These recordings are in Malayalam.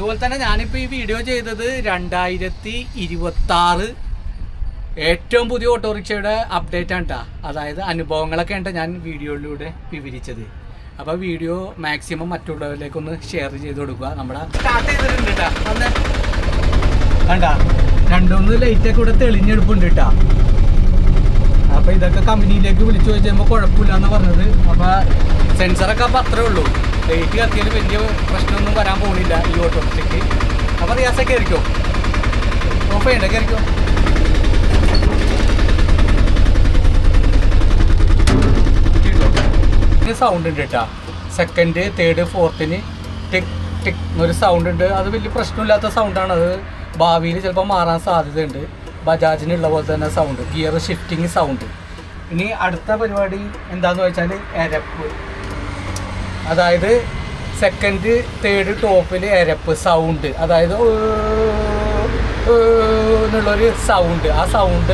അതുപോലെ തന്നെ ഞാനിപ്പോൾ ഈ വീഡിയോ ചെയ്തത് രണ്ടായിരത്തി ഇരുപത്തി ആറ് ഏറ്റവും പുതിയ ഓട്ടോറിക്ഷയുടെ അപ്ഡേറ്റ് ആണ് കേട്ടോ അതായത് അനുഭവങ്ങളൊക്കെ ഉണ്ട് ഞാൻ വീഡിയോയിലൂടെ വിവരിച്ചത്. അപ്പോൾ വീഡിയോ മാക്സിമം മറ്റുള്ളവരിലേക്കൊന്ന് ഷെയർ ചെയ്ത് കൊടുക്കുക. നമ്മുടെ സ്റ്റാർട്ട് ചെയ്തിട്ടുണ്ട് കേട്ടോ അന്ന് വേണ്ട രണ്ടൊന്ന് ലൈറ്റൊക്കെ ഇവിടെ തെളിഞ്ഞെടുപ്പുണ്ട് കേട്ടോ അപ്പോൾ ഇതൊക്കെ കമ്പനിയിലേക്ക് വിളിച്ചു ചോദിച്ചപ്പോൾ കുഴപ്പമില്ല എന്ന് പറഞ്ഞത് അപ്പോൾ സെൻസറൊക്കെ അപ്പോൾ അത്രേ ഉള്ളൂ. ലൈറ്റ് കത്തിയാൽ വലിയ പ്രശ്നമൊന്നും വരാൻ പോകുന്നില്ല ഈ ഓട്ടോറിക്ഷയ്ക്ക് അപ്പോൾ റിയാസൊക്കെ ആയിരിക്കും ഓഫ് ചെയ്യണ്ടേ കയറിക്കോ സൗണ്ട് ഉണ്ട് കേട്ടോ. സെക്കൻഡ് തേർഡ് ഫോർത്തിന് ടിക് ടിക് എന്നൊരു സൗണ്ട് ഉണ്ട്. അത് വലിയ പ്രശ്നമില്ലാത്ത സൗണ്ടാണ് അത് ഭാവിയിൽ ചിലപ്പോൾ മാറാൻ സാധ്യതയുണ്ട്. ബജാജിനുള്ള പോലെ തന്നെ സൗണ്ട് ഗിയർ ഷിഫ്റ്റിംഗ് സൗണ്ട് ഇനി അടുത്ത പരിപാടി എന്താണെന്ന് വെച്ചാൽ എരപ്പ്. അതായത് സെക്കൻഡ് തേർഡ് ടോപ്പിൽ എരപ്പ് സൗണ്ട് അതായത് സൗണ്ട് ആ സൗണ്ട്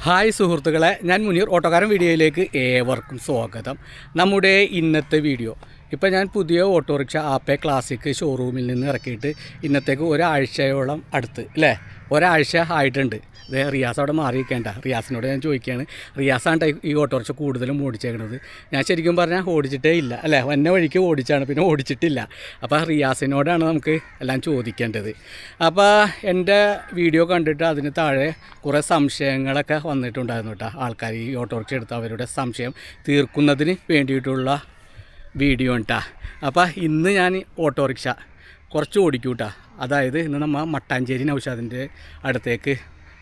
ഹായ് സുഹൃത്തുക്കളെ ഞാൻ മുനീർ ഓട്ടോക്കാരൻ വീഡിയോയിലേക്ക് ഏവർക്കും സ്വാഗതം. നമ്മുടെ ഇന്നത്തെ വീഡിയോ. ഇപ്പം ഞാൻ പുതിയ ഓട്ടോറിക്ഷ ആപ്പെ ക്ലാസിക് ഷോറൂമിൽ നിന്ന് ഇറക്കിയിട്ട് ഇന്നത്തേക്ക് ഒരാഴ്ചയോളം അടുത്ത് അല്ലേ? ഒരാഴ്ച ആയിട്ടുണ്ട്. ദേ റിയാസ് അവിടെ മാറിയിരിക്കേണ്ട. റിയാസിനോട് ഞാൻ ചോദിക്കുകയാണ് റിയാസാണ് ഈ ഓട്ടോറിക്ഷ കൂടുതലും ഓടിച്ചേക്കണത്? ഞാൻ ശരിക്കും പറഞ്ഞാൽ ഓടിച്ചിട്ടേ ഇല്ല. അല്ലേ? വന്ന വഴിക്ക് ഓടിച്ചാണ് പിന്നെ ഓടിച്ചിട്ടില്ല. അപ്പോൾ റിയാസിനോടാണ് നമുക്ക് എല്ലാം ചോദിക്കേണ്ടത്. അപ്പോൾ എന്റെ വീഡിയോ കണ്ടിട്ട് അതിന് താഴെ കുറേ സംശയങ്ങളൊക്കെ വന്നിട്ടുണ്ടായിരുന്നു കേട്ടോ ആൾക്കാർ ഈ ഓട്ടോറിക്ഷ എടുത്ത് അവരുടെ സംശയം തീർക്കുന്നതിന് വേണ്ടിയിട്ടുള്ള വീഡിയോ ഉണ്ടാ അപ്പോൾ ഇന്ന് ഞാൻ ഓട്ടോറിക്ഷ കുറച്ച് ഓടിക്കൂട്ടാ. അതായത് ഇന്ന് നമ്മൾ മട്ടാഞ്ചേരി നൗഷാദിന്റെ അടുത്തേക്ക്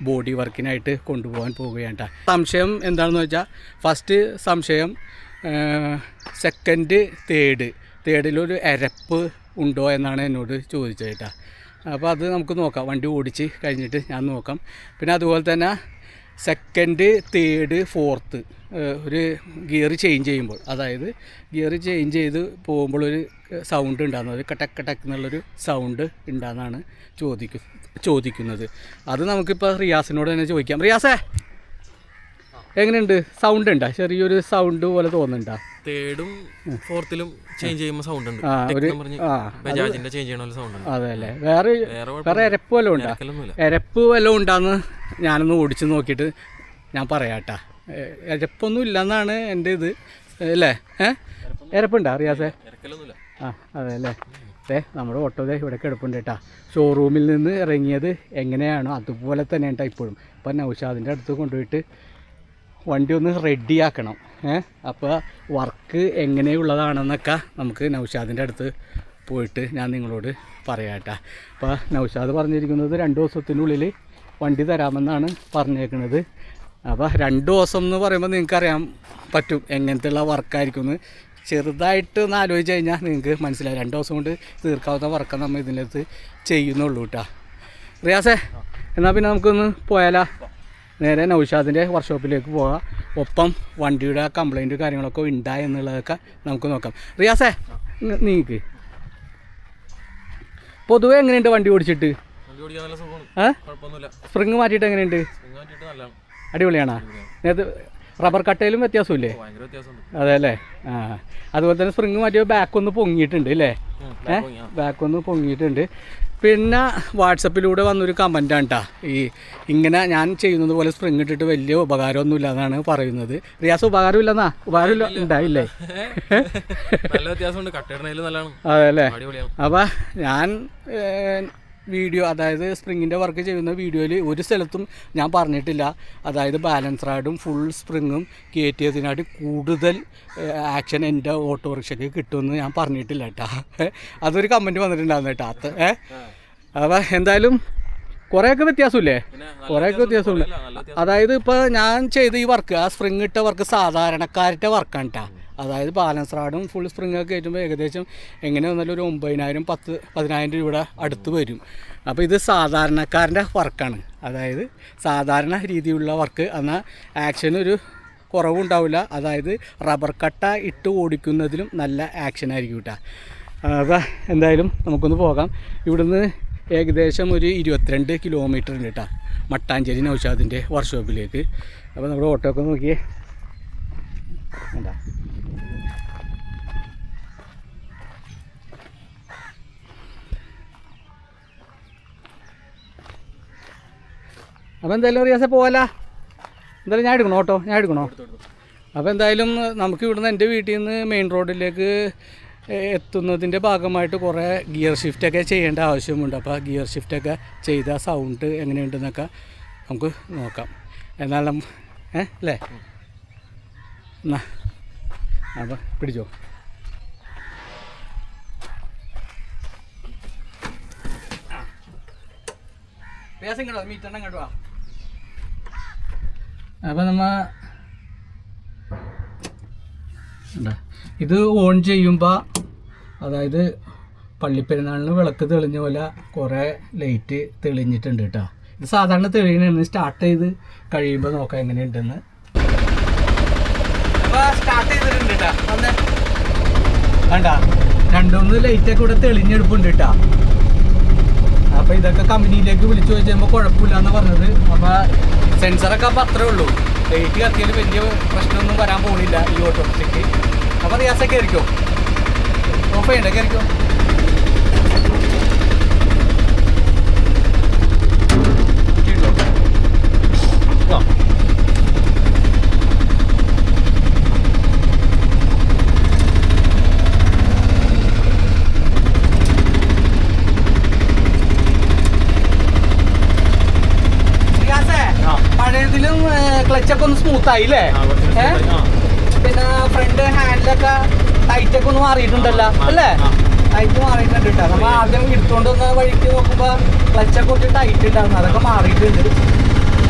ബോഡി വർക്കിനായിട്ട് കൊണ്ടുപോകാൻ പോവുകയാണ്. സംശയം എന്താണെന്ന് വെച്ചാൽ ഫസ്റ്റ് സംശയം സെക്കൻഡ് തേർഡ് തേർഡിലൊരു എരപ്പ് ഉണ്ടോ എന്നാണ് എന്നോട് ചോദിച്ചത് കേട്ടോ അപ്പോൾ അത് നമുക്ക് നോക്കാം. വണ്ടി ഓടിച്ച് കഴിഞ്ഞിട്ട് ഞാൻ നോക്കാം. പിന്നെ അതുപോലെ തന്നെ സെക്കൻഡ് തേർഡ് ഫോർത്ത് ഒരു ഗിയർ ചേഞ്ച് ചെയ്യുമ്പോൾ അതായത് ഗിയർ ചേഞ്ച് ചെയ്ത് പോകുമ്പോൾ ഒരു സൗണ്ട് ഉണ്ടാകുന്നത് ഒരു കട്ടക്ക് കട്ടക്ക് എന്നുള്ളൊരു സൗണ്ട് ഉണ്ടാകുന്നതാണ് ചോദിക്കു ചോദിക്കുന്നത്. അത് നമുക്കിപ്പോൾ റിയാസിനോട് തന്നെ ചോദിക്കാം. റിയാസേ എങ്ങനെയുണ്ട്? സൗണ്ട് ഉണ്ടോ? ചെറിയൊരു സൗണ്ട് പോലെ തോന്നുന്നുണ്ടാ? തേർഡും ഫോർത്തിലും ചേഞ്ച് ചെയ്യുമ്പോൾ സൗണ്ട് ഉണ്ട്. ബജാജിന്റെ ചേഞ്ച് ചെയ്യണ സൗണ്ട് ഉണ്ട്. അതെ അല്ലേ? വേറെ വേറെ എരപ്പ് വല്ലതും ഉണ്ടാ? എരപ്പ് വല്ലതും ഉണ്ടാന്ന് ഞാനൊന്ന് ഓടിച്ചു നോക്കിയിട്ട് ഞാൻ പറയാട്ടാ. എരപ്പൊന്നും ഇല്ലെന്നാണ് എന്റെ ഇത്. അല്ലേ? എരപ്പുണ്ടാ? എരപ്പുണ്ടോ അറിയാസേ ആ അതെ അല്ലേ? അതെ നമ്മുടെ ഓട്ടോ ദേ ഇവിടെ കിടപ്പുണ്ട് കേട്ടാ. ഷോറൂമിൽ നിന്ന് ഇറങ്ങിയത് എങ്ങനെയാണോ അതുപോലെ തന്നെ കേട്ടോ ഇപ്പോഴും. ഇപ്പം നൗഷാദിന്റെ അടുത്ത് കൊണ്ടുപോയിട്ട് വണ്ടി ഒന്ന് റെഡിയാക്കണം ഏ? അപ്പോൾ വർക്ക് എങ്ങനെയുള്ളതാണെന്നൊക്കെ നമുക്ക് നൗഷാദിന്റെ അടുത്ത് പോയിട്ട് ഞാൻ നിങ്ങളോട് പറയാട്ട അപ്പോൾ നൗഷാദ് പറഞ്ഞിരിക്കുന്നത് രണ്ട് ദിവസത്തിനുള്ളിൽ വണ്ടി തരാമെന്നാണ് പറഞ്ഞേക്കുന്നത്. അപ്പോൾ രണ്ട് ദിവസം എന്ന് പറയുമ്പോൾ നിങ്ങൾക്കറിയാൻ പറ്റും എങ്ങനത്തെയുള്ള വർക്കായിരിക്കും എന്ന്. ചെറുതായിട്ട് ഒന്ന് ആലോചിച്ച് കഴിഞ്ഞാൽ നിങ്ങൾക്ക് മനസ്സിലായി രണ്ട് ദിവസം കൊണ്ട് തീർക്കാവുന്ന വർക്ക് നമ്മൾ ഇതിനകത്ത് ചെയ്യുന്നുള്ളൂ കേട്ടോ. റിയാസേ എന്നാൽ പിന്നെ നമുക്കൊന്ന് പോയാലാ? നേരെ നൗഷാദിന്റെ വർക്ക്ഷോപ്പിലേക്ക് പോകാം ഒപ്പം വണ്ടിയുടെ കംപ്ലൈന്റ് കാര്യങ്ങളൊക്കെ ഉണ്ടായെന്നുള്ളതൊക്കെ നമുക്ക് നോക്കാം. റിയാസേ നീക്ക്. പൊതുവെ എങ്ങനെയുണ്ട് വണ്ടി ഓടിച്ചിട്ട്? സ്പ്രിങ് മാറ്റിയിട്ട് എങ്ങനെയുണ്ട്? അടിപൊളിയാണോ? നേരത്തെ റബ്ബർ കട്ടയിലും വ്യത്യാസമില്ലേ? അതെ അല്ലേ? ആ. അതുപോലെ തന്നെ സ്പ്രിങ് മാറ്റിയപ്പോൾ ബാക്ക് ഒന്ന് പൊങ്ങിയിട്ടുണ്ട് അല്ലേ ബാക്ക് ഒന്ന് പൊങ്ങിയിട്ടുണ്ട്. പിന്നെ വാട്സപ്പിലൂടെ വന്നൊരു കമന്റാണ് കേട്ടോ ഈ ഇങ്ങനെ ഞാൻ ചെയ്യുന്നത് പോലെ സ്പ്രിങ് ഇട്ടിട്ട് വലിയ ഉപകാരമൊന്നുമില്ല എന്നാണ് പറയുന്നത്. റിയാസ് ഉപകാരമില്ലെന്നാ? ഉപകാരമില്ല ഉണ്ടായില്ലേ? നല്ല വ്യത്യാസമുണ്ട്. കട്ടയിടണേലും നല്ലതാണ്. അതെ അല്ലേ ഞാൻ വീഡിയോ അതായത് സ്പ്രിങ്ങിന്റെ വർക്ക് ചെയ്യുന്ന വീഡിയോയിൽ ഒരു സ്ഥലത്തും ഞാൻ പറഞ്ഞിട്ടില്ല. അതായത് ബാലൻസ് റാഡും ഫുൾ സ്പ്രിങ്ങും കയറ്റിയതിനായിട്ട് കൂടുതൽ ആക്ഷൻ എന്റെ ഓട്ടോറിക്ഷയ്ക്ക് കിട്ടുമെന്ന് ഞാൻ പറഞ്ഞിട്ടില്ല കേട്ടോ അതൊരു കമന്റ് വന്നിട്ടുണ്ടായിരുന്നു കേട്ടോ അത് ഏ? അപ്പോൾ എന്തായാലും കുറേയൊക്കെ വ്യത്യാസമില്ലേ? കുറേയൊക്കെ വ്യത്യാസമുണ്ട്. ഇല്ല, നല്ല വ്യത്യാസം അതായത് ഇപ്പോൾ ഞാൻ ചെയ്ത ഈ വർക്ക് ആ സ്പ്രിങ് ഇട്ട വർക്ക് സാധാരണക്കാരുടെ വർക്കാണ് കേട്ടോ അതായത് ബാലൻസ് റാഡും ഫുൾ സ്പ്രിങ് ഒക്കെ കയറ്റുമ്പോൾ ഏകദേശം എങ്ങനെ വന്നാലും ഒരു ഒമ്പതിനായിരം പത്ത് പതിനായിരം രൂപയുടെ അടുത്ത് വരും. അപ്പോൾ ഇത് സാധാരണക്കാരന്റെ വർക്കാണ് അതായത് സാധാരണ രീതിയിലുള്ള വർക്ക് എന്നാൽ ആക്ഷൻ ഒരു കുറവുണ്ടാവില്ല. അതായത് റബ്ബർ കട്ട ഇട്ട് ഓടിക്കുന്നതിലും നല്ല ആക്ഷൻ ആയിരിക്കും കേട്ടോ അപ്പോൾ എന്തായാലും നമുക്കൊന്ന് പോകാം. ഇവിടുന്ന് ഏകദേശം ഒരു ഇരുപത്തിരണ്ട് കിലോമീറ്റർ ഉണ്ട് കേട്ടോ മട്ടാഞ്ചേരി നൗഷാദിന്റെ വർക്ക്ഷോപ്പിലേക്ക് അപ്പോൾ നമ്മുടെ ഓട്ടോ ഒക്കെ നോക്കിയേ. എന്താ അപ്പോൾ എന്തായാലും റിയാസ പോകാലോ എന്തായാലും ഞാൻ എടുക്കണോ ഓട്ടോ ഞാൻ എടുക്കണോ? അപ്പോൾ എന്തായാലും നമുക്ക് ഇവിടുന്ന് എന്റെ വീട്ടിൽ നിന്ന് മെയിൻ റോഡിലേക്ക് എത്തുന്നതിന്റെ ഭാഗമായിട്ട് കുറേ ഗിയർ ഷിഫ്റ്റൊക്കെ ചെയ്യേണ്ട ആവശ്യമുണ്ട്. അപ്പോൾ ഗിയർ ഷിഫ്റ്റൊക്കെ ചെയ്ത സൗണ്ട് എങ്ങനെയുണ്ടെന്നൊക്കെ നമുക്ക് നോക്കാം. എന്നാലും ഏ അല്ലേ? എന്നാ അപ്പോൾ പിടിച്ചോ. അപ്പോൾ നമ്മ എന്താ ഇത്. ഓൺ ചെയ്യുമ്പോൾ അതായത് പള്ളിപ്പെരുന്നാളിന് വിളക്ക് തെളിഞ്ഞ പോലെ കുറേ ലൈറ്റ് തെളിഞ്ഞിട്ടുണ്ട് കേട്ടോ ഇത് സാധാരണ തെളിയണ സ്റ്റാർട്ട് ചെയ്ത് കഴിയുമ്പോൾ നോക്കാം എങ്ങനെയുണ്ടെന്ന്. അപ്പോൾ സ്റ്റാർട്ട് ചെയ്തിട്ടുണ്ട് കേട്ടോ വന്നേ വേണ്ട രണ്ടുമൂന്ന് ലൈറ്റൊക്കെ ഇവിടെ തെളിഞ്ഞെടുപ്പുണ്ട് കേട്ടോ അപ്പൊ ഇതൊക്കെ കമ്പനിയിലേക്ക് വിളിച്ചു ചോദിച്ചപ്പോൾ കുഴപ്പമില്ല എന്ന് പറഞ്ഞത്. അപ്പൊ സെൻസറൊക്കെ അപ്പൊ അത്രേ ഉള്ളൂ. ലൈറ്റ് കത്തിയാൽ വലിയ പ്രശ്നമൊന്നും വരാൻ പോകുന്നില്ല ഈ ഓട്ടോറിക്ഷയ്ക്ക് അപ്പൊ റിയാസ കയറിക്കോ? ഓഫ് ചെയ്യണ്ട? കയറിക്കോ? റിയാസേ ആ. പഴയതിലും ക്ലച്ചൊക്കെ ഒന്ന് സ്മൂത്ത് ആയി അല്ലേ ആ, കുറച്ച് ഏ? smooth ആയി. ആ. പിന്നെ ഫ്രണ്ട് ഹാൻഡിലൊക്കെ ടൈറ്റ് ഒക്കെ ഒന്ന് മാറിയിട്ടുണ്ടല്ലോ അല്ലേ? ടൈറ്റ് മാറിയിട്ടുണ്ട് കേട്ടോ നമ്മൾ ആദ്യം എടുത്തുകൊണ്ട് വന്ന വഴിക്ക് നോക്കുമ്പോൾ ക്ലച്ചൊക്കെ കുറച്ച് ടൈറ്റ് ഉണ്ടായിരുന്നു അതൊക്കെ മാറിയിട്ടുണ്ട്.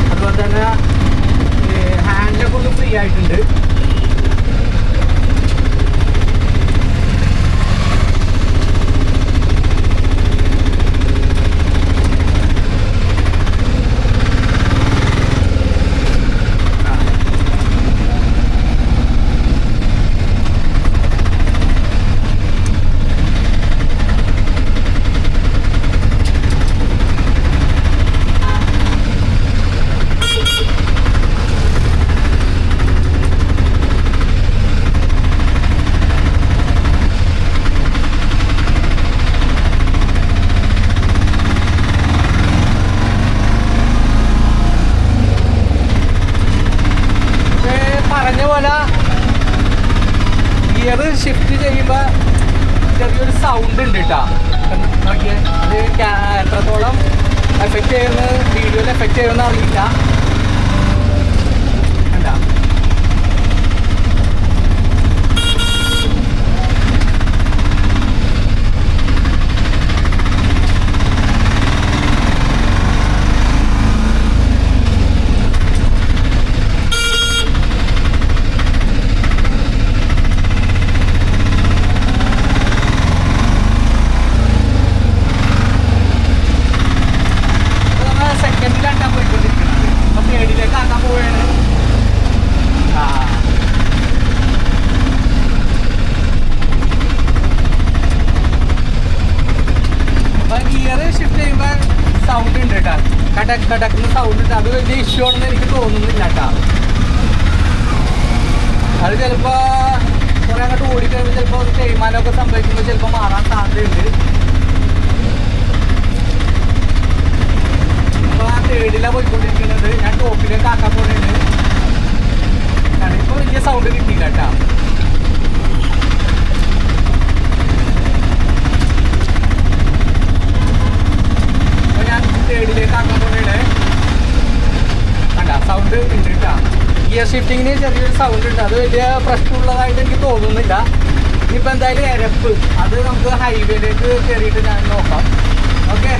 അതുപോലെ തന്നെ ഹാൻഡിലൊക്കെ ഒന്ന് ഫ്രീ ആയിട്ടുണ്ട്. അത് ചിലപ്പോ കുറെ അങ്ങോട്ട് ഓടിക്കഴിയുമ്പോൾ ചിലപ്പോൾ തേയ്മാനമൊക്കെ സംഭവിക്കുമ്പോൾ ചിലപ്പോൾ മാറാൻ സാധ്യതയുണ്ട്. ഇപ്പൊ ആ തേർഡിലാണ് പോയിക്കൊണ്ടിരിക്കുന്നത്. ഞാൻ ടോപ്പിലേക്ക് ആക്കാൻ പോകുന്നുണ്ട് ഇപ്പൊ വലിയ സൗണ്ട് കിട്ടിയില്ല കേട്ടാ. തേർഡിലേക്ക് ആക്കാൻ പോകുന്നുണ്ട് കണ്ട സൗണ്ട് ഉണ്ട് ഗിയർ ഷിഫ്റ്റിങ്ങിന് ചെറിയൊരു സൗണ്ട് ഉണ്ട്. അത് വലിയ പ്രശ്നമുള്ളതായിട്ട് എനിക്ക് തോന്നുന്നില്ല. ഇനിയിപ്പോൾ എന്തായാലും എരപ്പ്. അത് നമുക്ക് ഹൈവേയിലേക്ക് കയറിയിട്ട് ഞാൻ നോക്കാം. ഓക്കെ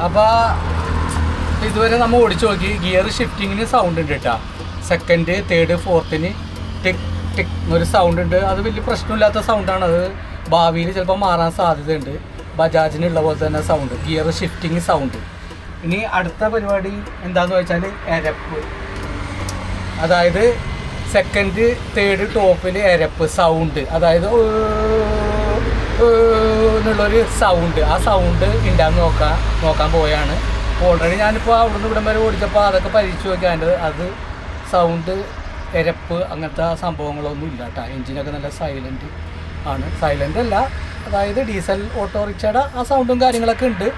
ആ. അപ്പോൾ ഇതുവരെ നമ്മൾ ഓടിച്ചു നോക്കി. ഗിയർ ഷിഫ്റ്റിങ്ങിന് സൗണ്ട് ഉണ്ട് കേട്ടോ സെക്കൻഡ് തേർഡ് ഫോർത്തിന് ടിക് ടിക് എന്നൊരു സൗണ്ട് ഉണ്ട്. അത് വലിയ പ്രശ്നമില്ലാത്ത സൗണ്ടാണ് അത് ഭാവിയിൽ ചിലപ്പോൾ മാറാൻ സാധ്യതയുണ്ട്. ബജാജിനുള്ള പോലെ തന്നെ സൗണ്ട് ഗിയർ ഷിഫ്റ്റിങ് സൗണ്ട് ഇനി അടുത്ത പരിപാടി എന്താന്ന് വെച്ചാൽ എരപ്പ്. അതായത് സെക്കൻഡ് തേർഡ് ടോപ്പിൽ എരപ്പ് സൗണ്ട് അതായത് എന്നുള്ളൊരു സൗണ്ട് ആ സൗണ്ട് ഉണ്ടാന്ന് നോക്കാൻ നോക്കാൻ പോയാണ്. ഓൾറെഡി ഞാനിപ്പോൾ അവിടുന്ന് ഇവിടം വരെ ഓടിച്ചപ്പോൾ അതൊക്കെ പരീക്ഷിച്ച് നോക്കിയാണ്ട് അത് സൗണ്ട് എരപ്പ് അങ്ങനത്തെ സംഭവങ്ങളൊന്നും ഇല്ല കേട്ടോ എൻജിനൊക്കെ നല്ല സൈലന്റ് ആണ്. സൈലന്റ് അല്ല. അതായത് ഡീസൽ ഓട്ടോറിക്ഷയുടെ ആ സൗണ്ടും കാര്യങ്ങളൊക്കെ ഉണ്ട്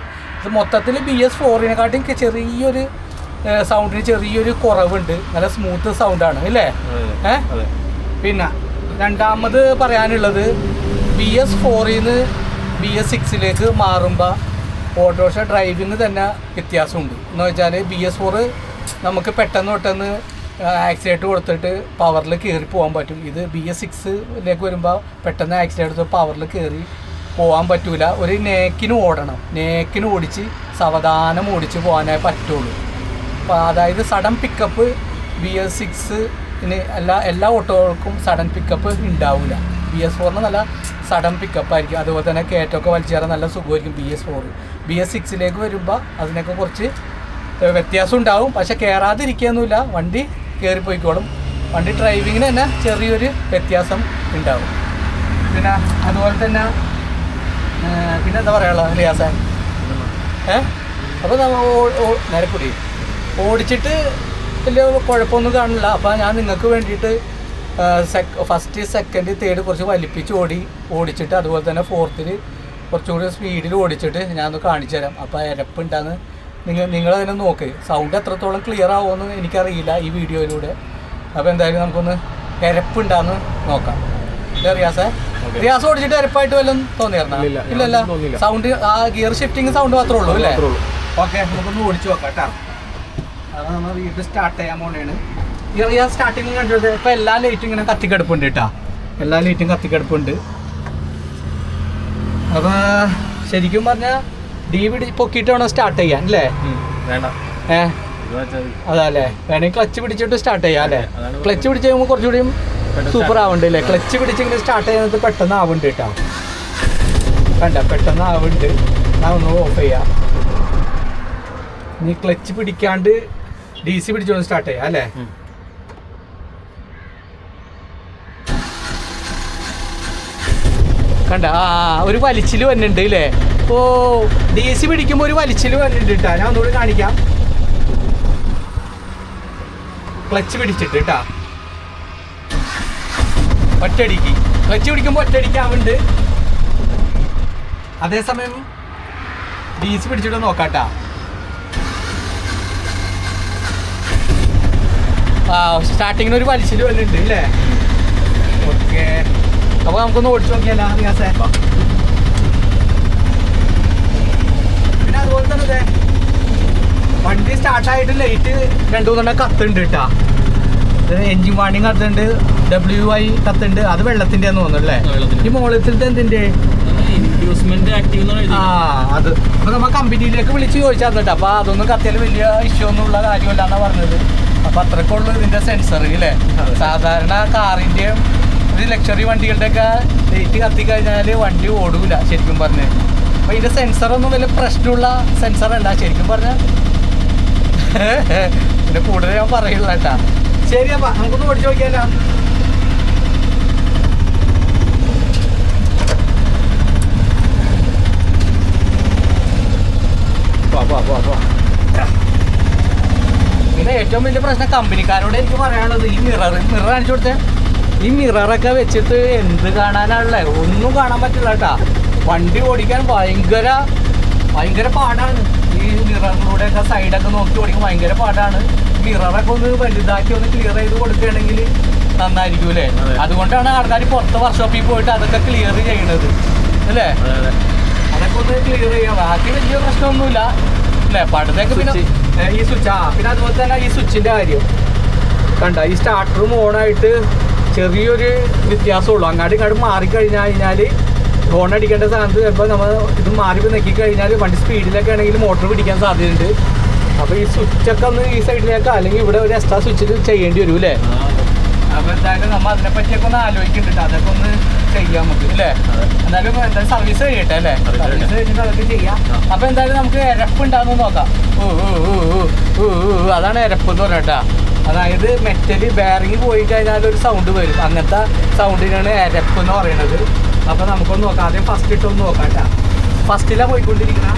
ഇത് മൊത്തത്തിൽ ബി എസ് ഫോറിനെക്കാട്ടും ചെറിയൊരു സൗണ്ടിന് ചെറിയൊരു കുറവുണ്ട്. നല്ല സ്മൂത്ത് സൗണ്ടാണ് അല്ലേ ഏഹ് പിന്നെ രണ്ടാമത് പറയാനുള്ളത് ബി എസ് ഫോറിൽ നിന്ന് ബി എസ് സിക്സിലേക്ക് മാറുമ്പോൾ ഓട്ടോറിക്ഷ ഡ്രൈവിങ് തന്നെ വ്യത്യാസമുണ്ട്. എന്ന് വെച്ചാൽ ബി എസ് ഫോറ് നമുക്ക് പെട്ടെന്ന് പെട്ടെന്ന് ആക്സിഡന്റ് കൊടുത്തിട്ട് പവറിൽ കയറി പോകാൻ പറ്റും. ഇത് ബി എസ് സിക്സിലേക്ക് വരുമ്പോൾ പെട്ടെന്ന് ആക്സിഡന്റ് എടുത്ത് പവറിൽ കയറി പോകാൻ പറ്റൂല. ഒരു നേക്കിന് ഓടണം. നേക്കിന് ഓടിച്ച് സാവധാനം ഓടിച്ച് പോകാനേ പറ്റുള്ളൂ. അപ്പോൾ അതായത് സഡൻ പിക്കപ്പ് ബി എസ് സിക്സിന് എല്ലാ എല്ലാ ഓട്ടോകൾക്കും സഡൻ പിക്കപ്പ് ഉണ്ടാവില്ല ബി എസ് ഫോറിന് നല്ല സഡൻ പിക്കപ്പ് ആയിരിക്കും. അതുപോലെ തന്നെ കയറ്റമൊക്കെ വലിച്ചു കയറാൻ നല്ല സുഖമായിരിക്കും B S four B S സിക്സിലേക്ക് വരുമ്പോൾ അതിനൊക്കെ കുറച്ച് ഏഹ്, വ്യത്യാസം ഉണ്ടാവും. പക്ഷെ കയറാതിരിക്കുകയൊന്നുമില്ല വണ്ടി കയറിപ്പോയിക്കോളും വണ്ടി ഡ്രൈവിങ്ങിന് തന്നെ ചെറിയൊരു വ്യത്യാസം ഉണ്ടാവും. പിന്നെ അതുപോലെ തന്നെ ഏഹ്, പിന്നെ എന്താ പറയാനുള്ളത്? റിയാസാൻ ഏ? അപ്പോൾ നമ്മൾ കൂടി. ഓടിച്ചിട്ട് വലിയ കുഴപ്പമൊന്നും കാണില്ല. അപ്പോൾ ഞാൻ നിങ്ങൾക്ക് വേണ്ടിയിട്ട് ഫസ്റ്റ് സെക്കൻഡ് തേർഡ് കുറച്ച് വലിപ്പിച്ച് ഓടി ഓടിച്ചിട്ട് അതുപോലെ തന്നെ ഫോർത്തിൽ കുറച്ചുകൂടി സ്പീഡിൽ ഓടിച്ചിട്ട് ഞാനൊന്ന് കാണിച്ചു തരാം. അപ്പോൾ ഇരപ്പുണ്ടാന്ന് നിങ്ങൾ നിങ്ങൾ നിങ്ങളതിനെ നോക്ക്. സൗണ്ട് എത്രത്തോളം ക്ലിയർ ആവുമെന്ന് എനിക്കറിയില്ല ഈ വീഡിയോയിലൂടെ. അപ്പോൾ എന്തായാലും നമുക്കൊന്ന് ഇരപ്പുണ്ടാന്ന് നോക്കാം. അല്ലേ റിയാസേ. റിയാസ് ഓടിച്ചിട്ട് ഇരപ്പായിട്ട് വല്ലതും തോന്നിയായിരുന്നോ? ഇല്ലില്ല, സൗണ്ട് ആ ഗിയർ ഷിഫ്റ്റിംഗ് സൗണ്ട് മാത്രമേ ഉള്ളൂ അല്ലേ? ഓക്കെ നമുക്കൊന്ന് ഓടിച്ചു നോക്കാം കേട്ടോ. അതാണ് നമ്മൾ വീട്ടിൽ സ്റ്റാർട്ട് ചെയ്യാൻ പോണേണ്. ഈ ആ സ്റ്റാർട്ടിങ് കണ്ടത് ഇപ്പൊ എല്ലാ ലൈറ്റും ഇങ്ങനെ കത്തിക്കെടുപ്പുണ്ട് കേട്ടോ എല്ലാ ലൈറ്റും കത്തിക്കെടുപ്പുണ്ട്. അപ്പൊ ശരിക്കും പറഞ്ഞാൽ ഡി വി പൊക്കിയിട്ട് വേണം സ്റ്റാർട്ട് ചെയ്യാൻ അല്ലേ വേണ്ട. ഏ? ഇത് വെച്ചാൽ അതല്ലേ. വേണമെങ്കിൽ ക്ലച്ച് പിടിച്ചിട്ട് സ്റ്റാർട്ട് ചെയ്യാം അല്ലേ ക്ലച്ച് പിടിച്ച് കഴിയുമ്പോൾ കുറച്ചുകൂടി സൂപ്പർ. ആവുന്നുണ്ട് അല്ലേ ക്ലച്ച് പിടിച്ചിങ്ങനെ സ്റ്റാർട്ട് ചെയ്യുന്നത് പെട്ടെന്ന് ആവുന്നുണ്ട് കേട്ടോ വേണ്ട പെട്ടെന്ന് ആവുന്നുണ്ട് ഞാൻ ഒന്ന് ഓഫ് ചെയ്യാം. നീ ക്ലച്ച് പിടിക്കാണ്ട് ഡി സി പിടിച്ചോണ്ട് സ്റ്റാർട്ട് ചെയ്യാം അല്ലേ കണ്ട. ആ ഒരു വലിച്ചിൽ വന്നിട്ടുണ്ട് അല്ലേ ഓ ഡി സി പിടിക്കുമ്പോൾ ഒരു വലിച്ചിൽ വന്നിട്ടുണ്ട് കേട്ടോ ഞാൻ ഒന്നുകൂടി കാണിക്കാം. ക്ലച്ച് പിടിച്ചിട്ട് കേട്ടാ ഒറ്റടിക്ക് ക്ലച്ച് പിടിക്കുമ്പോൾ ഒറ്റടിക്കാവുണ്ട് അതേസമയം ഡി സി പിടിച്ചിട്ട് നോക്കാട്ടാ സ്റ്റാർട്ടിങ്ങിന് ഒരു വലിച്ചിൽ വന്നിട്ടുണ്ട് അല്ലേ ഓക്കെ. അപ്പോൾ നമുക്കൊന്ന് ഓടിച്ചു നോക്കിയാലോ? റിയാസേ വാ. പിന്നെ അതുപോലെ തന്നെ വണ്ടി വണ്ടി സ്റ്റാർട്ടായിട്ട് ലൈറ്റ് രണ്ടു മൂന്നെണ്ണം കത്തുണ്ട് കേട്ടാ എഞ്ചിൻ വാണിങ് കത്തുണ്ട് ഡബ്ല്യു ഐ കത്തുണ്ട്. അത് വെള്ളത്തിന്റെ തോന്നുന്നു അല്ലേ? ഈ മോളത്തിലത്തെ എന്തിന്റെ? ആ അത്. അപ്പൊ നമ്മ കമ്പനിയിലേക്ക് വിളിച്ച് ചോദിച്ചാൽ കേട്ടോ അപ്പൊ അതൊന്നും കത്തിയാൽ വലിയ ഇഷ്യൂ ഒന്നും ഉള്ള കാര്യമല്ല എന്നാ പറഞ്ഞത്. അപ്പൊ അത്രക്കുള്ളൂ ഇതിന്റെ സെൻസർ അല്ലേ സാധാരണ കാറിന്റെയും ഒരു ലക്ഷറി വണ്ടികളുടെ ഒക്കെ ലൈറ്റ് കത്തി കഴിഞ്ഞാൽ വണ്ടി ഓടൂല ശരിക്കും പറഞ്ഞ്. അപ്പൊ ഇതിന്റെ സെൻസർ ഒന്നും വലിയ പ്രശ്നമുള്ള സെൻസർ അല്ല ശരിക്കും പറഞ്ഞ. പിന്നെ കൂടുതൽ ഞാൻ പറയില്ല കേട്ടാ. ശരി അപ്പ നമുക്കൊന്ന് ഓടിച്ചു നോക്കിയാലോ. പിന്നെ ഏറ്റവും വലിയ പ്രശ്നം കമ്പനിക്കാരോട് എനിക്ക് പറയാനുള്ളത് ഈ മിറർ മിറർ കാണിച്ചു കൊടുത്തേ. ഈ മിററൊക്കെ വെച്ചിട്ട് എന്ത് കാണാനാണല്ലേ ഒന്നും കാണാൻ പറ്റില്ല കേട്ടാ വണ്ടി ഓടിക്കാൻ ഭയങ്കര ഭയങ്കര പാടാണ്. ഈ മിററിലൂടെ ഒക്കെ സൈഡൊക്കെ നോക്കി ഓടിക്കാൻ ഭയങ്കര പാടാണ്. മിററൊക്കെ ഒന്ന് വലുതാക്കി ഒന്ന് ക്ലിയർ ചെയ്ത് കൊടുക്കുകയാണെങ്കിൽ നന്നായിരിക്കും അല്ലേ അതെ. അതുകൊണ്ടാണ് ആൾക്കാർ പുറത്ത് വർക്ക്ഷോപ്പിൽ പോയിട്ട് അതൊക്കെ ക്ലിയർ ചെയ്യണത്. അല്ലേ? അതെ, അതെ. അതൊക്കെ ഒന്ന് ക്ലിയർ ചെയ്യാം. ബാക്കി വലിയ പ്രശ്നമൊന്നുമില്ല. അല്ലേ? പടുതൊക്കെ പിന്നെ ഈ സ്വിച്ച്. ആ പിന്നെ അതുപോലെ തന്നെ ഈ സ്വിച്ചിന്റെ കാര്യം. കണ്ട? ഈ സ്റ്റാർട്ടറും ഓണായിട്ട് ചെറിയൊരു വ്യത്യാസമുള്ളൂ അങ്ങാട്ട് ഇങ്ങോട്ട് മാറിക്കഴിഞ്ഞാൽ കഴിഞ്ഞാൽ ഹോൺ അടിക്കേണ്ട സ്ഥാനത്ത് ചിലപ്പോൾ നമ്മൾ ഇത് മാറി നെക്കി കഴിഞ്ഞാൽ വണ്ടി സ്പീഡിലൊക്കെ ആണെങ്കിൽ മോട്ടോർ പിടിക്കാൻ സാധ്യതയുണ്ട് അപ്പോൾ ഈ സ്വിച്ചൊക്കെ ഒന്ന് ഈ സൈഡിലേക്ക് അല്ലെങ്കിൽ ഇവിടെ ഒരു എക്സ്ട്രാ സ്വിച്ചിൽ ചെയ്യേണ്ടി വരും അല്ലേ അപ്പോൾ എന്തായാലും നമ്മൾ അതിനെ പറ്റിയൊക്കെ ഒന്ന് ആലോചിക്കുന്നുണ്ട് അതൊക്കെ ഒന്ന് ചെയ്യാൻ നമുക്ക് അല്ലേ. എന്തായാലും എന്തായാലും സർവീസ് കഴിയട്ടെ അല്ലേ സർവീസ് കഴിഞ്ഞിട്ട് അതൊക്കെ ചെയ്യാം അപ്പോൾ എന്തായാലും നമുക്ക് എരപ്പ് ഉണ്ടാകുന്നു നോക്കാം ഓ ഓ ഓ ഓ ഓ. അതാണ് എരപ്പ് എന്ന് പറഞ്ഞിട്ടാ അതായത് മെറ്റൽ ബെയറിങ് പോയി കഴിഞ്ഞാൽ ഒരു സൗണ്ട് വരും. അങ്ങനത്തെ സൗണ്ടിനാണ് എരപ്പ് എന്ന് പറയുന്നത്. അപ്പോൾ നമുക്കൊന്ന് നോക്കാം. ആദ്യം ഫസ്റ്റ് ഇട്ടൊന്ന് നോക്കാം കേട്ടോ ഫസ്റ്റിലാണ് പോയിക്കൊണ്ടിരിക്കുന്ന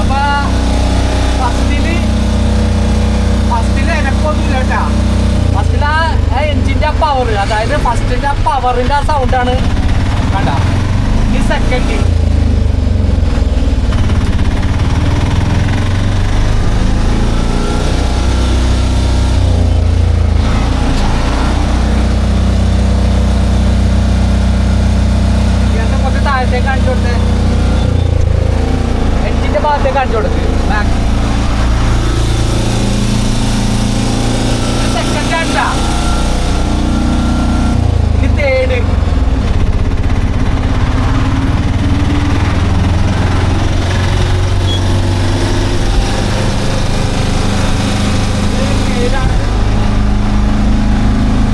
അപ്പൊ ഫസ്റ്റിൽ ഫസ്റ്റിൽ എനക്കൊന്നുമില്ല കേട്ടാ ഫസ്റ്റിൽ ആ എഞ്ചിന്റെ ആ പവർ അതായത് ആ സൗണ്ടാണ് കണ്ട? ഈ സെക്കൻഡ് കുറച്ച് താഴത്തേക്ക് കാണിച്ചു കൊടുത്തേ എഞ്ചിന്റെ ഭാഗത്തേക്ക് കാണിച്ചു കൊടുത്ത് ബാക്ക് സെക്കൻഡ് അല്ല ഇനി തേർഡ്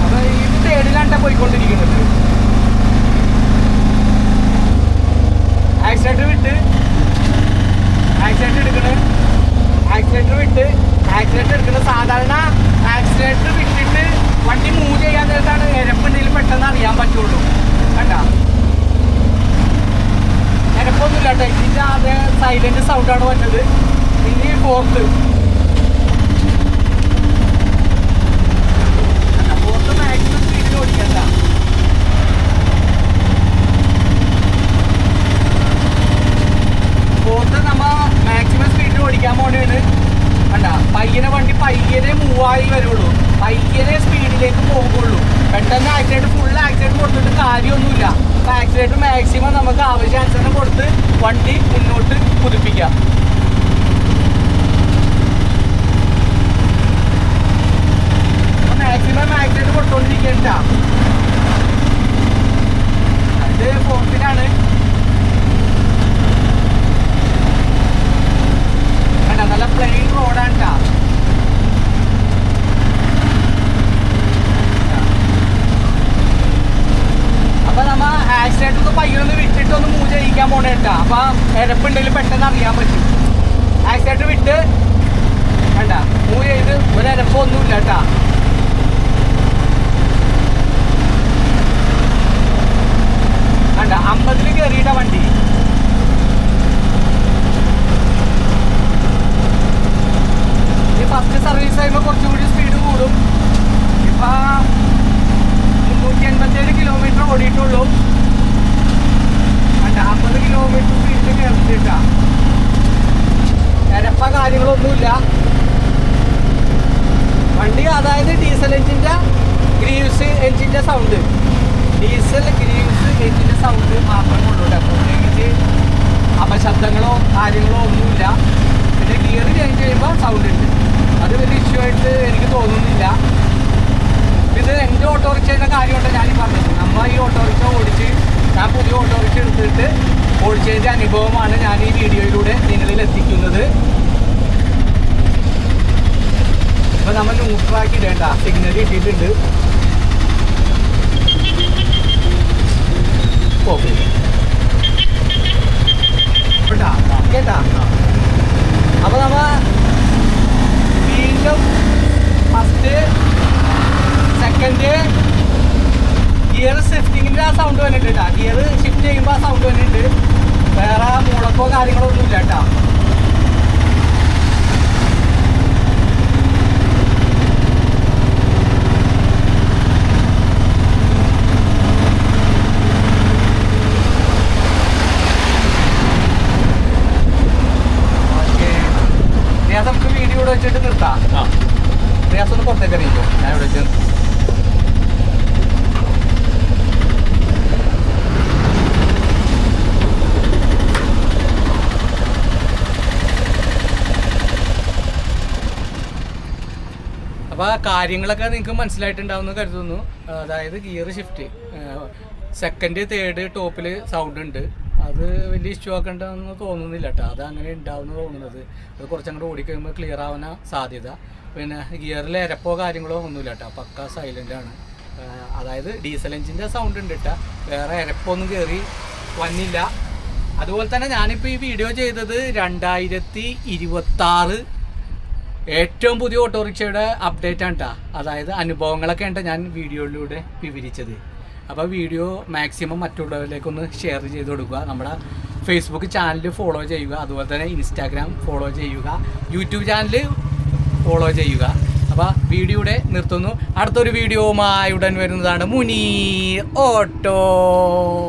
അപ്പൊ ഇത് തേർഡിലാണ് പോയിക്കൊണ്ടിരിക്കുന്നത് ആക്സിഡന്റ് വിട്ട് ആക്സിഡന്റ് എടുക്കണ് ആക്സിഡന്റ് വിട്ട് ആക്സിഡന്റ് എടുക്കണ സാധാരണ ആക്സിഡന്റ് വിട്ടിട്ട് വണ്ടി മൂവ് ചെയ്യാൻ നേരത്താണ് എരപ്പുണ്ടെങ്കിൽ പെട്ടെന്ന് അറിയാൻ പറ്റുള്ളൂ കണ്ട എരപ്പൊന്നുമില്ല കേട്ടോ ഇതിന്റെ ആദ്യ സൈലന്റ് മറ്റത് ഇനി ഫോർത്ത് ഫോർത്ത് മാക്സിമം ഓടിക്കണ്ട. മാക്സിമം ഓടിക്കാൻ പയ്യനെ വണ്ടി സ്പീഡിലേക്ക് പോകുള്ളൂ. പെട്ടെന്ന് ആക്സിഡന്റ് ഫുൾ ആക്സിഡന്റ് കൊടുത്തിട്ട് കാര്യമൊന്നുമില്ല. ആക്സിഡന്റ് മാക്സിമം നമുക്ക് ആവശ്യാനുസരണം കൊടുത്ത് വണ്ടി മുന്നോട്ട് കുതിപ്പിക്കാം മാക്സിമം ആക്സിലേറ്റർ കൊടുത്തോണ്ടിരിക്കണ്ട ഇത് ഫോർത്തിലാണ് കണ്ട നല്ല പ്ലെയിൻ റോഡാണ് ട്ടാ. അപ്പൊ നമ്മ ആക്സിഡന്റ് ഒന്ന് പയ്യൊന്ന് വിട്ടിട്ട് ഒന്ന് മൂവ് ചെയ്യിക്കാൻ പോണേട്ടാ അപ്പൊ എരപ്പുണ്ടെങ്കിൽ പെട്ടെന്ന് അറിയാൻ പറ്റും ആക്സിഡന്റ് വിട്ട് കണ്ട മൂവ് ചെയ്ത് ഒരു എരപ്പൊന്നുമില്ല കേട്ടാ കണ്ട അമ്പതിൽ കയറിയിട്ട വണ്ടി ഈ ഫസ്റ്റ് സർവീസ് ചെയ്യുമ്പോൾ കുറച്ചുകൂടി സ്പീഡ് കൂടും ഇപ്പൊ മുന്നൂറ്റി എൺപത്തേഴ് കിലോമീറ്റർ ഓടിയിട്ടുള്ളൂ അല്ല അമ്പത് കിലോമീറ്റർ സ്പീഡിൽ കയറിയിട്ടാ നിരപ്പ കാര്യങ്ങളൊന്നുമില്ല വണ്ടി അതായത് ഡീസൽ എഞ്ചിന്റെ ഗ്രീവ്സ് എഞ്ചിന്റെ സൗണ്ട് ഡീസൽ ഗ്രീവ്സ് എഞ്ചിന്റെ സൗണ്ട് മാത്രമേ ഉള്ളൂ കേട്ടോ പ്രത്യേകിച്ച് അപശബ്ദങ്ങളോ കാര്യങ്ങളോ ഒന്നുമില്ല പിന്നെ ഗിയർ ചേഞ്ച് ചെയ്യുമ്പോൾ സൗണ്ട് ഉണ്ട് അത് വലിയ ഇഷ്യൂ ആയിട്ട് എനിക്ക് തോന്നുന്നില്ല ഇത് എന്റെ ഓട്ടോറിക്ഷയുടെ കാര്യമുണ്ട് ഞാൻ ഈ പറഞ്ഞത് നമ്മൾ ഈ ഓട്ടോറിക്ഷ ഓടിച്ച് ഞാൻ പുതിയ ഓട്ടോറിക്ഷ എടുത്തിട്ട് ഓടിച്ചതിന്റെ അനുഭവമാണ് ഞാൻ ഈ വീഡിയോയിലൂടെ നിങ്ങളിൽ എത്തിക്കുന്നത് ഇപ്പൊ നമ്മൾ ഇടേണ്ട. സിഗ്നൽ കിട്ടിയിട്ടുണ്ട്. കേട്ടാ കേട്ടാ. അപ്പൊ നമ്മ വീണ്ടും ഫസ്റ്റ് സെക്കൻഡ് ഗിയർ ഷിഫ്റ്റിങ്ങിന്റെ ആ സൗണ്ട് വന്നിട്ടുണ്ട് കേട്ടാ ഗിയർ ഷിഫ്റ്റ് ചെയ്യുമ്പോൾ ആ സൗണ്ട് വന്നിട്ടുണ്ട്. വേറെ മുളക്കോ കാര്യങ്ങളോ ഒന്നും ഇല്ല കേട്ടാ ഒന്ന് ഞാൻ അപ്പോൾ ആ കാര്യങ്ങളൊക്കെ നിങ്ങൾക്ക് മനസ്സിലായിട്ടുണ്ടാവുമെന്ന് കരുതുന്നു. അതായത് ഗിയർ ഷിഫ്റ്റ് സെക്കൻഡ് തേർഡ് ടോപ്പിൽ സൗണ്ട് ഉണ്ട്. അത് വലിയ ഇഷ്യൂ ആക്കേണ്ടതെന്ന് തോന്നുന്നില്ല കേട്ടോ അത് അങ്ങനെ ഉണ്ടാവുമെന്ന് തോന്നുന്നത്. അത് കുറച്ചങ്ങോട്ട് ഓടിക്കഴിയുമ്പോൾ ക്ലിയർ ആവുന്ന സാധ്യത. പിന്നെ ഗിയറിൽ ഇരപ്പോ കാര്യങ്ങളോ ഒന്നുമില്ല കേട്ടോ പക്ക സൈലന്റ് ആണ്. അതായത് ഡീസൽ എഞ്ചിന്റെ സൗണ്ട് ഉണ്ട് കേട്ടോ വേറെ ഇരപ്പൊന്നും കയറി വന്നില്ല. അതുപോലെ തന്നെ ഞാനിപ്പോൾ ഈ വീഡിയോ ചെയ്തത് രണ്ടായിരത്തി ഇരുപത്താറ് ഏറ്റവും പുതിയ ഓട്ടോറിക്ഷയുടെ അപ്ഡേറ്റ് ആണ് കേട്ടോ അതായത് അനുഭവങ്ങളൊക്കെ ഉണ്ട് ഞാൻ വീഡിയോയിലൂടെ വിവരിച്ചത്. അപ്പോൾ വീഡിയോ മാക്സിമം മറ്റുള്ളവരിലേക്കൊന്ന് ഷെയർ ചെയ്ത് കൊടുക്കുക. നമ്മുടെ ഫേസ്ബുക്ക് ചാനൽ ഫോളോ ചെയ്യുക. അതുപോലെ തന്നെ ഇൻസ്റ്റാഗ്രാം ഫോളോ ചെയ്യുക. യൂട്യൂബ് ചാനൽ ഫോളോ ചെയ്യുക. അപ്പോൾ വീഡിയോയുടെ നിർത്തുന്നു. അടുത്തൊരു വീഡിയോ ഉടൻ വരുന്നതാണ് മുനീർ ഓട്ടോക്കാരൻ